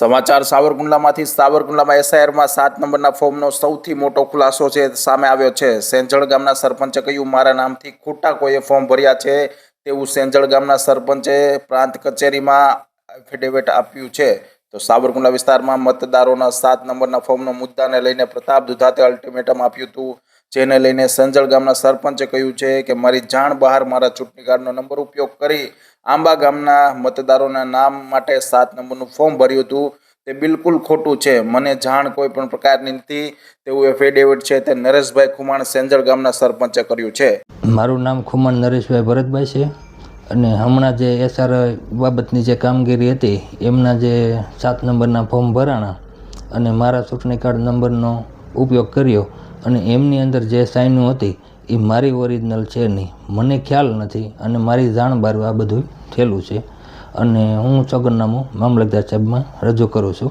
સમાચાર સાવરકુંડલામાંથી સાવરકુંડલામાં એસઆઈઆરમાં સાત નંબરના ફોર્મનો સૌથી મોટો ખુલાસો છે, સામે આવ્યો છે. સેંજળ ગામના સરપંચે કહ્યું, મારા નામથી ખોટા કોઈએ ફોર્મ ભર્યા છે તેવું સેંજળ ગામના સરપંચે પ્રાંત કચેરીમાં એફિડેવિટ આપ્યું છે. તો સાવરકુંડલા વિસ્તારમાં મતદારોના સાત નંબરના ફોર્મનો મુદ્દાને લઈને પ્રતાપ દુધાતે અલ્ટિમેટમ આપ્યું હતું. જેને લઈને સંજળ ગામના સરપંચે કહ્યું છે કે મારી જાણ બહાર મારા ચૂંટણી કાર્ડનો નંબર ઉપયોગ કરી આંબા ગામના મતદારોના નામ માટે સાત નંબરનું ફોર્મ ભર્યું હતું. તે બિલકુલ ખોટું છે. મને જાણ કોઈ પણ પ્રકારની નથી. તેવું એફિડેવિટ છે તે નરેશભાઈ ખુમાણ સેંજળ ગામના સરપંચે કર્યું છે. મારું નામ ખુમાણ નરેશભાઈ ભરતભાઈ છે અને હમણાં જે એસઆર બાબતની જે કામગીરી હતી, એમના જે સાત નંબરના ફોર્મ ભરાણા અને મારા ચૂંટણી કાર્ડ નંબરનો ઉપયોગ કર્યો અને એમની અંદર જે સાઇનો હતી એ મારી ઓરિજિનલ છે નહીં. મને ખ્યાલ નથી અને મારી જાણ બહાર આ બધું થયેલું છે. અને હું ચોગરનામું મામલતદાર સાહેબમાં રજૂ કરું છું.